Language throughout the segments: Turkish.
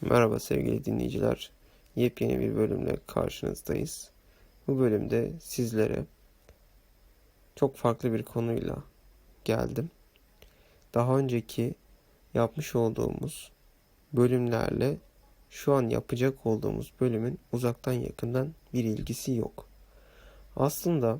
Merhaba sevgili dinleyiciler. Yepyeni bir bölümle karşınızdayız. Bu bölümde sizlere çok farklı bir konuyla geldim. Daha önceki yapmış olduğumuz bölümlerle şu an yapacak olduğumuz bölümün uzaktan yakından bir ilgisi yok. Aslında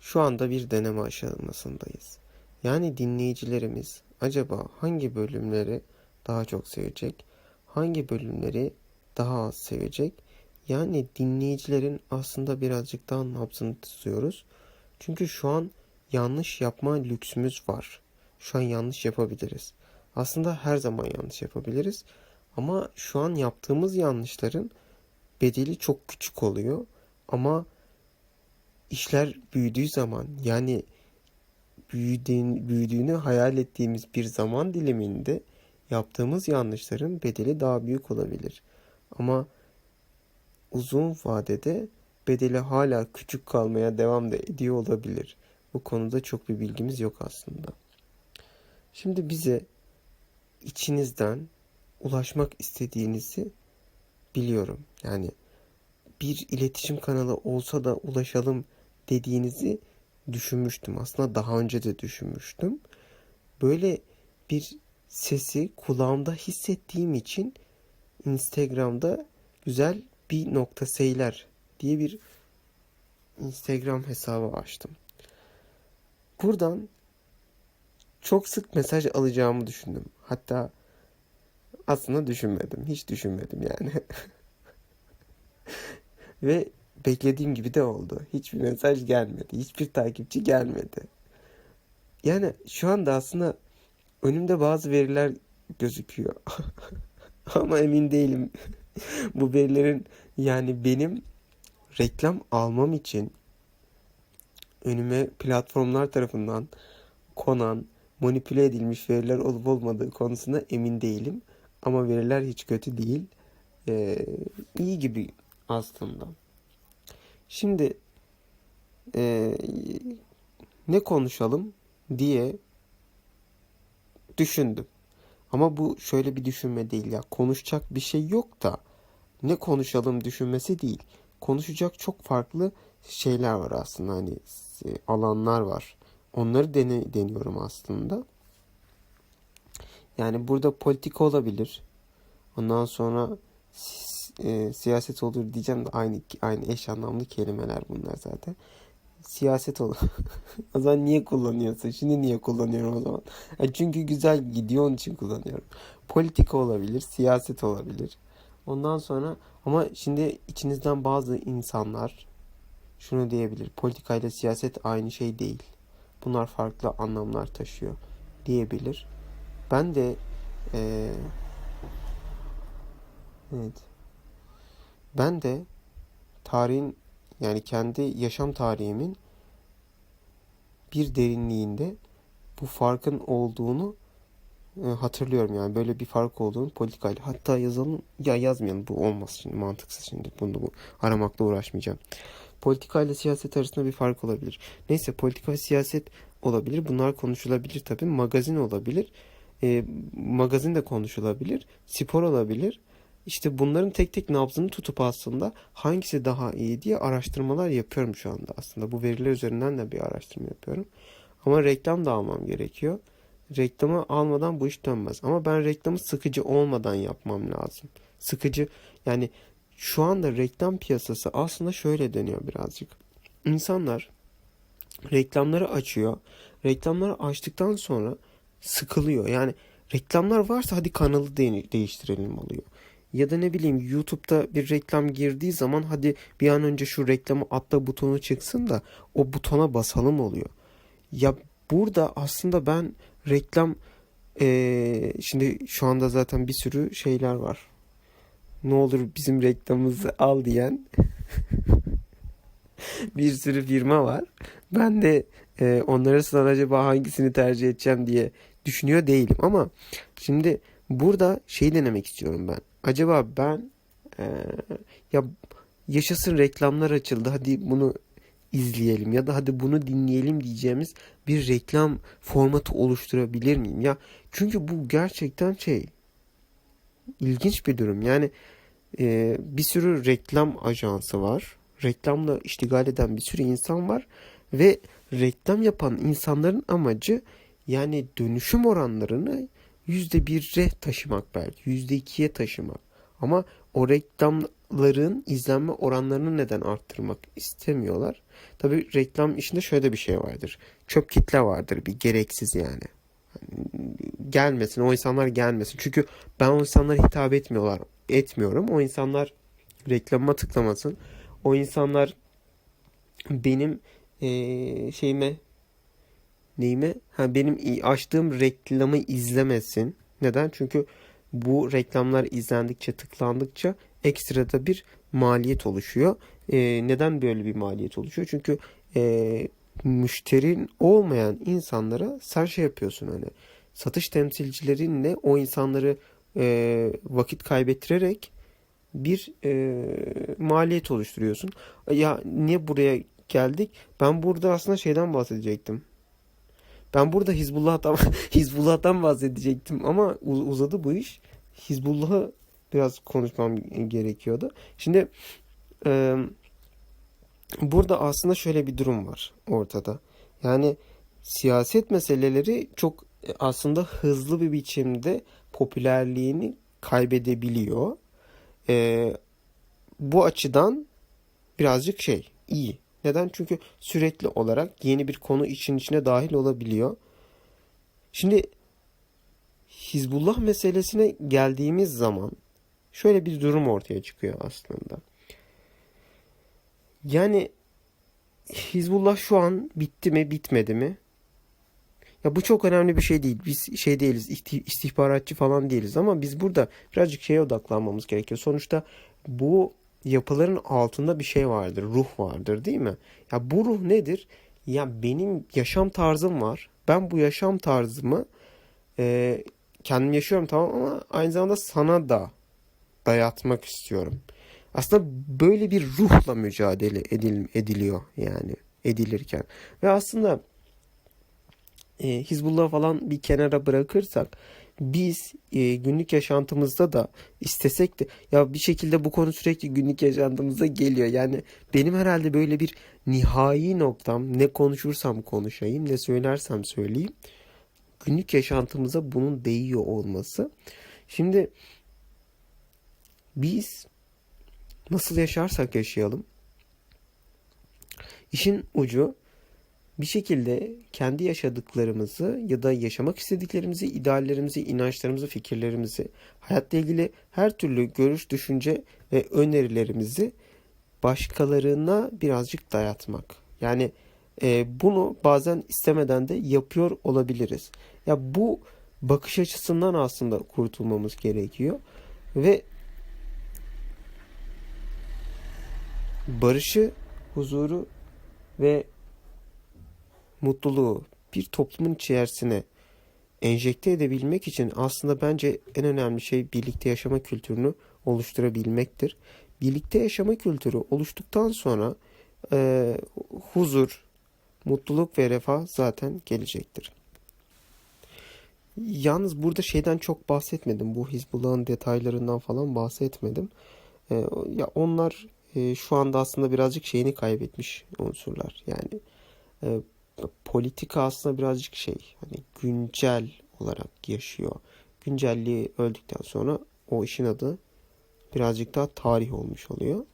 şu anda bir deneme aşamasındayız. Yani dinleyicilerimiz acaba hangi bölümleri daha çok sevecek, hangi bölümleri daha az sevecek? Yani dinleyicilerin aslında birazcık daha nabzını tutuyoruz. Çünkü şu an yanlış yapma lüksümüz var. Şu an yanlış yapabiliriz. Aslında her zaman yanlış yapabiliriz. Ama şu an yaptığımız yanlışların bedeli çok küçük oluyor. Ama işler büyüdüğü zaman yani büyüdüğün, büyüdüğünü hayal ettiğimiz bir zaman diliminde yaptığımız yanlışların bedeli daha büyük olabilir. Ama uzun vadede bedeli hala küçük kalmaya devam da ediyor olabilir. Bu konuda çok bir bilgimiz yok aslında. Şimdi bize içinizden ulaşmak istediğinizi biliyorum. Yani bir iletişim kanalı olsa da ulaşalım dediğinizi düşünmüştüm. Aslında daha önce de düşünmüştüm. Böyle bir sesi kulağımda hissettiğim için Instagram'da güzel bir nokta seyler diye bir Instagram hesabı açtım. Buradan çok sık mesaj alacağımı düşündüm. Hatta aslında düşünmedim. Hiç düşünmedim yani. Ve beklediğim gibi de oldu. Hiçbir mesaj gelmedi. Hiçbir takipçi gelmedi. Yani şu anda aslında önümde bazı veriler gözüküyor. Ama emin değilim. Bu verilerin yani benim reklam almam için önüme platformlar tarafından konan, manipüle edilmiş veriler olup olmadığı konusunda emin değilim. Ama veriler hiç kötü değil. Ee, iyi gibi aslında. Şimdi e, ne konuşalım diye düşündüm. Ama bu şöyle bir düşünme değil ya. Konuşacak bir şey yok da ne konuşalım düşünmesi değil. Konuşacak çok farklı şeyler var aslında hani e, alanlar var. Onları dene, deniyorum aslında. Yani burada politik olabilir. Ondan sonra e, siyaset olur diyeceğim de aynı aynı eş anlamlı kelimeler bunlar zaten. Siyaset olur. o zaman niye kullanıyorsun? Şimdi niye kullanıyorum o zaman? E çünkü güzel gidiyor onun için kullanıyorum. Politika olabilir, siyaset olabilir. Ondan sonra ama şimdi içinizden bazı insanlar şunu diyebilir. Politika ile siyaset aynı şey değil. Bunlar farklı anlamlar taşıyor diyebilir. Ben de ee, evet ben de tarihin yani kendi yaşam tarihimin bir derinliğinde bu farkın olduğunu e, hatırlıyorum yani böyle bir fark olduğunu politikayla hatta yazalım ya yazmayalım bu olmaz şimdi mantıksız şimdi bunu bu aramakla uğraşmayacağım. Politika ile siyaset arasında bir fark olabilir. Neyse politika siyaset olabilir. Bunlar konuşulabilir tabii. Magazin olabilir. E, magazin de konuşulabilir. Spor olabilir. İşte bunların tek tek nabzını tutup aslında hangisi daha iyi diye araştırmalar yapıyorum şu anda aslında. Bu veriler üzerinden de bir araştırma yapıyorum. Ama reklam da almam gerekiyor. Reklamı almadan bu iş dönmez. Ama ben reklamı sıkıcı olmadan yapmam lazım. Sıkıcı yani şu anda reklam piyasası aslında şöyle dönüyor birazcık. İnsanlar reklamları açıyor. Reklamları açtıktan sonra sıkılıyor. Yani reklamlar varsa hadi kanalı değiştirelim oluyor. Ya da ne bileyim YouTube'da bir reklam girdiği zaman hadi bir an önce şu reklamı atla butonu çıksın da o butona basalım oluyor. Ya burada aslında ben reklam ee, şimdi şu anda zaten bir sürü şeyler var. Ne olur bizim reklamımızı al diyen bir sürü firma var. Ben de e, onlara arasından acaba hangisini tercih edeceğim diye düşünüyor değilim ama şimdi burada şey denemek istiyorum ben acaba ben e, ya yaşasın reklamlar açıldı hadi bunu izleyelim ya da hadi bunu dinleyelim diyeceğimiz bir reklam formatı oluşturabilir miyim? Ya çünkü bu gerçekten şey ilginç bir durum. Yani e, bir sürü reklam ajansı var. Reklamla iştigal eden bir sürü insan var ve reklam yapan insanların amacı yani dönüşüm oranlarını yüzde bire taşımak belki yüzde ikiye taşımak. Ama o reklamların izlenme oranlarını neden arttırmak istemiyorlar? Tabii reklam işinde şöyle bir şey vardır. Çöp kitle vardır bir gereksiz yani. Gelmesin o insanlar gelmesin. Çünkü ben o insanlara hitap etmiyorlar etmiyorum. O insanlar reklama tıklamasın. O insanlar benim eee, şeyime neyime ha benim açtığım reklamı izlemesin. Neden? Çünkü bu reklamlar izlendikçe tıklandıkça ekstrada bir maliyet oluşuyor. Eee, neden böyle bir maliyet oluşuyor? Çünkü eee müşterin olmayan insanlara sen şey yapıyorsun hani satış temsilcilerinle o insanları eee, vakit kaybettirerek bir eee, maliyet oluşturuyorsun. Ya niye buraya geldik? Ben burada aslında şeyden bahsedecektim. Ben burada Hizbullah'tan Hizbullah'tan bahsedecektim ama uz- uzadı bu iş. Hizbullah'ı biraz konuşmam gerekiyordu. Şimdi eee, burada aslında şöyle bir durum var ortada. Yani siyaset meseleleri çok e, aslında hızlı bir biçimde popülerliğini kaybedebiliyor. Eee, bu açıdan birazcık şey iyi. Neden? Çünkü sürekli olarak yeni bir konu için içine dahil olabiliyor. Şimdi Hizbullah meselesine geldiğimiz zaman şöyle bir durum ortaya çıkıyor aslında. Yani Hizbullah şu an bitti mi bitmedi mi? Ya bu çok önemli bir şey değil. Biz şey değiliz, istihbaratçı falan değiliz ama biz burada birazcık şeye odaklanmamız gerekiyor. Sonuçta bu yapıların altında bir şey vardır, ruh vardır, değil mi? Ya bu ruh nedir? Ya benim yaşam tarzım var. Ben bu yaşam tarzımı e, kendim yaşıyorum tamam ama aynı zamanda sana da dayatmak istiyorum. Aslında böyle bir ruhla mücadele edil, ediliyor yani edilirken. Ve aslında e, Hizbullah falan bir kenara bırakırsak biz e, günlük yaşantımızda da istesek de ya bir şekilde bu konu sürekli günlük yaşantımıza geliyor. Yani benim herhalde böyle bir nihai noktam ne konuşursam konuşayım ne söylersem söyleyeyim günlük yaşantımıza bunun değiyor olması. Şimdi biz nasıl yaşarsak yaşayalım işin ucu bir şekilde kendi yaşadıklarımızı ya da yaşamak istediklerimizi, ideallerimizi, inançlarımızı, fikirlerimizi, hayatla ilgili her türlü görüş, düşünce ve önerilerimizi başkalarına birazcık dayatmak. Yani e, bunu bazen istemeden de yapıyor olabiliriz. Ya bu bakış açısından aslında kurtulmamız gerekiyor ve barışı, huzuru ve mutluluğu bir toplumun içerisine enjekte edebilmek için aslında bence en önemli şey birlikte yaşama kültürünü oluşturabilmektir. Birlikte yaşama kültürü oluştuktan sonra e, huzur, mutluluk ve refah zaten gelecektir. Yalnız burada şeyden çok bahsetmedim. Bu Hizbullah'ın detaylarından falan bahsetmedim. E, ya onlar e, şu anda aslında birazcık şeyini kaybetmiş unsurlar. Yani e, politika aslında birazcık şey hani güncel olarak yaşıyor. Güncelliği öldükten sonra o işin adı birazcık daha tarih olmuş oluyor.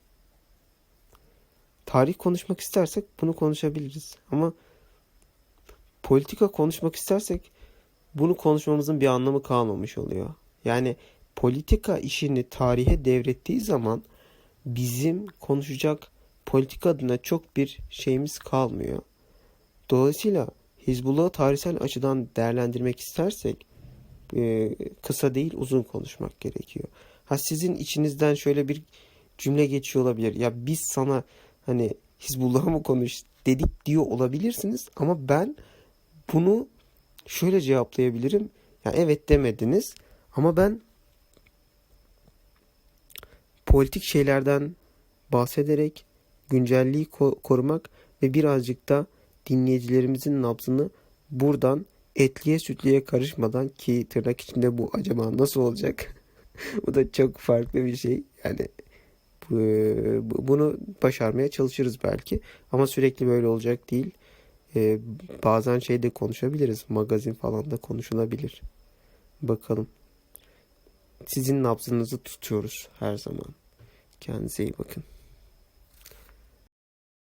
Tarih konuşmak istersek bunu konuşabiliriz. Ama politika konuşmak istersek bunu konuşmamızın bir anlamı kalmamış oluyor. Yani politika işini tarihe devrettiği zaman bizim konuşacak politika adına çok bir şeyimiz kalmıyor. Dolayısıyla Hizbullah'ı tarihsel açıdan değerlendirmek istersek e, kısa değil uzun konuşmak gerekiyor. Ha sizin içinizden şöyle bir cümle geçiyor olabilir. Ya biz sana hani Hizbullah'a mı konuş dedik diyor olabilirsiniz ama ben bunu şöyle cevaplayabilirim. Ya evet demediniz ama ben politik şeylerden bahsederek güncelliği ko- korumak ve birazcık da dinleyicilerimizin nabzını buradan etliye sütlüye karışmadan ki tırnak içinde bu acaba nasıl olacak? Bu da çok farklı bir şey. Yani bu- bu- bunu başarmaya çalışırız belki. Ama sürekli böyle olacak değil. Ee, bazen şeyde konuşabiliriz. Magazin falan da konuşulabilir. Bakalım. Sizin nabzınızı tutuyoruz her zaman. Kendinize iyi bakın.